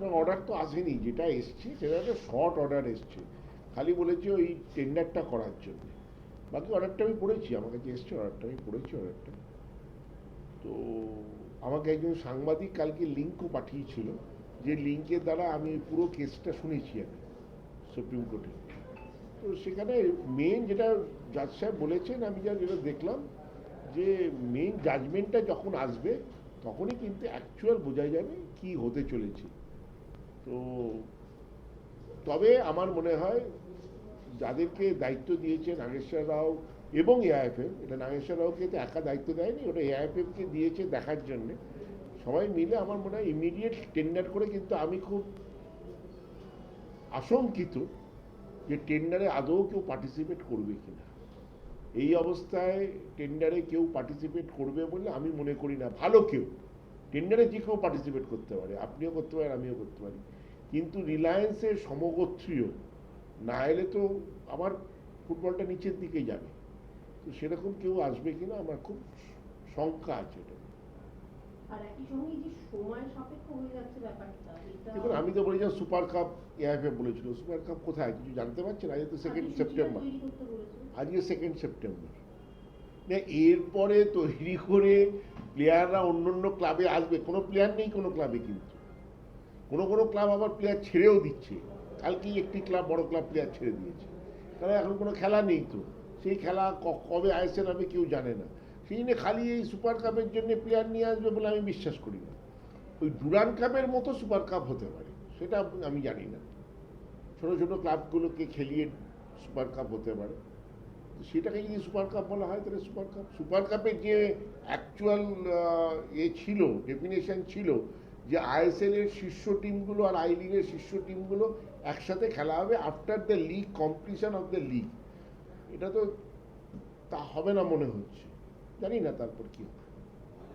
আপনার অর্ডার তো আসেনি, যেটা এসছে সেটা একটা শর্ট অর্ডার এসছে। খালি বলেছে ওই টেন্ডারটা করার জন্য। বাকি অর্ডারটা আমি পড়েছি, আমার কাছে এসছে অর্ডারটা আমি পড়েছি অর্ডারটা তো আমাকে একজন সাংবাদিক কালকে লিঙ্কও পাঠিয়েছিল, যে লিঙ্কের দ্বারা আমি পুরো কেসটা শুনেছি আমি সুপ্রিম কোর্টে তো সেখানে মেন যেটা জাজ সাহেব বলেছেন, আমি যা যেটা দেখলাম, যে মেন জাজমেন্টটা যখন আসবে, তখনই কিন্তু অ্যাকচুয়াল বোঝা যাবে কি হতে চলেছে। তো তবে আমার মনে হয় যাদেরকে দায়িত্ব দিয়েছে নাগেশ্বর রাও এবং এআইএফএম এটা নাগেশ্বর রাওকে তো একা দায়িত্ব দেয়নি, ওটা এআইএফএমকে দিয়েছে দেখার জন্যে। সবাই মিলে আমার মনে হয় ইমিডিয়েট টেন্ডার করে কিন্তু আমি খুব আশঙ্কিত যে টেন্ডারে আদৌ কেউ পার্টিসিপেট করবে কিনা। এই অবস্থায় টেন্ডারে কেউ পার্টিসিপেট করবে বলে আমি মনে করি না, ভালো কেউ। টেন্ডারে যে কেউ পার্টিসিপেট করতে পারে, আপনিও করতে পারেন, আমিও করতে পারি। কিন্তু রিলায়েন্সের সমগোত্রীয় না এলে তো আমার ফুটবলটা নিচের দিকে যাবে। তো সেরকম কেউ আসবে কিনা আমার খুব শঙ্কা আছে এটা দেখুন আমি তো বলেছিলাম সুপার কাপ এআইএফএ বলেছিল সুপার কাপ কোথায়? কিছু জানতে পারছেন? আজ তো সেকেন্ড সেপ্টেম্বর আজকে সেকেন্ড সেপ্টেম্বর না এরপরে তৈরি করে প্লেয়াররা অন্য অন্য ক্লাবে আসবে। কোনো প্লেয়ার নেই কোনো ক্লাবে কিন্তু। কোনো কোনো ক্লাব আবার প্লেয়ার ছেড়েও দিচ্ছে। কালকেই একটি ক্লাব বড় ক্লাব প্লেয়ার ছেড়ে দিয়েছে। কারণ এখন কোনো খেলা নেই তো। সেই খেলা কবে আইসেন হবে কেউ জানে না। সেই জন্য খালি এই সুপার কাপের জন্য প্লেয়ার নিয়ে আসবে বলে আমি বিশ্বাস করি না। ওই ডুরান কাপের মতো সুপার কাপ হতে পারে। সেটা আমি জানি না। ছোটো ছোটো ক্লাবগুলোকে খেলিয়ে সুপার কাপ হতে পারে। সেটাকে যদি সুপার কাপ বলা হয়, তাহলে সুপার কাপ সুপার কাপের যে অ্যাকচুয়াল এ ছিল ডেফিনেশন ছিল যে আইএসএল এর শীর্ষ টিমগুলো আর আই লিগের শীর্ষ টিমগুলো একসাথে খেলা হবে after the league competition of the league. এটা তো তা হবে না মনে হচ্ছে। জানি না তারপর কি হবে।